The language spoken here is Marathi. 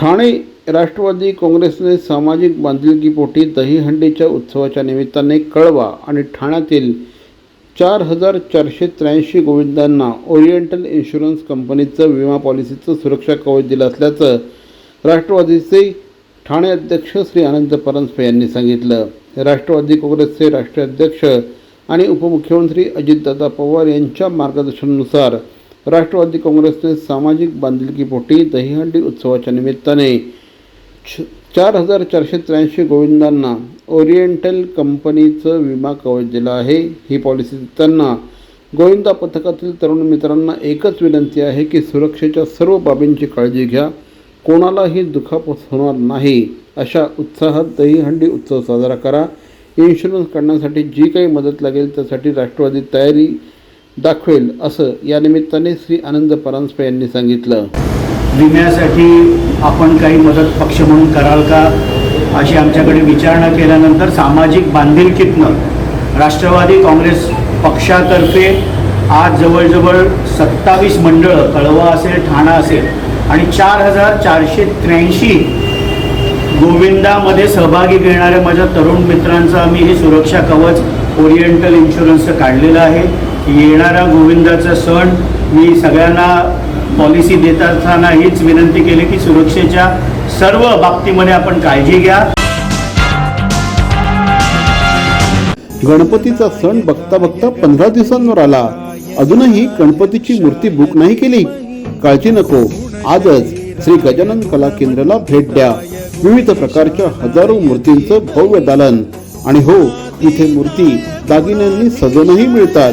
ठाणे राष्ट्रवादी काँग्रेसने सामाजिक बांधिलकीपोटी दहीहंडीच्या उत्सवाच्या निमित्ताने कळवा आणि ठाण्यातील चार हजार चारशे त्र्याऐंशी गोविंदांना ओरिएंटल इन्शुरन्स कंपनीचं विमा पॉलिसीचं सुरक्षा कवच दिलं असल्याचं राष्ट्रवादीचे ठाणे अध्यक्ष श्री अनंत परांजपे यांनी सांगितलं. राष्ट्रवादी काँग्रेसचे राष्ट्रीय अध्यक्ष आणि उपमुख्यमंत्री अजितदादा पवार यांच्या मार्गदर्शनानुसार राष्ट्रवादी काँग्रेसने सामाजिक बांधिलकीपोटी दहीहंडी उत्सवाच्या निमित्ताने चार हजार चारशे त्र्याऐंशी गोविंदांना ओरिएंटल कंपनीचं विमा कवच दिलं आहे. ही पॉलिसी देताना गोविंदा पथकातील तरुण मित्रांना एकच विनंती आहे की सुरक्षेच्या सर्व बाबींची काळजी घ्या. कोणालाही दुखापत होणार नाही. अशा उत्साहात दहीहंडी उत्सव साजरा करा. इन्शुरन्स काढण्यासाठी जी काही मदत लागेल त्यासाठी राष्ट्रवादी तयारी दाखवेल असं या निमित्ताने श्री आनंद परांजपे यांनी सांगितलं. विम्यासाठी आपण काही मदत पक्ष म्हणून कराल का? अशी आमच्याकडे विचारणा केल्यानंतर सामाजिक बांधिलकीतनं राष्ट्रवादी काँग्रेस पक्षातर्फे आज जवळजवळ सत्तावीस मंडळं कळवा असेल ठाणा असेल आणि चार हजार चारशे त्र्याऐंशी गोविंदामध्ये सहभागी घेणाऱ्या माझ्या तरुण मित्रांचा आम्ही हे सुरक्षा कवच ओरिएंटल इन्शुरन्सचं काढलेलं आहे. येणारा गोविंदाचा सण मी सगळ्यांना पॉलिसी देत असताना हीच विनंती केली की सुरक्षेच्या सर्व बाबतीमध्ये आपण काळजी घ्या. गणपतीचा सण बघता बघता पंधरा दिवसांवर आला. अजूनही गणपतीची मूर्ती बुक नाही केली. काळजी नको. आजच श्री गजानन कला केंद्राला भेट द्या. विविध प्रकारच्या हजारो मूर्तींचं भव्य दालन. आणि हो इथे मूर्ती दागिन्यांनी सजवूनही मिळतात.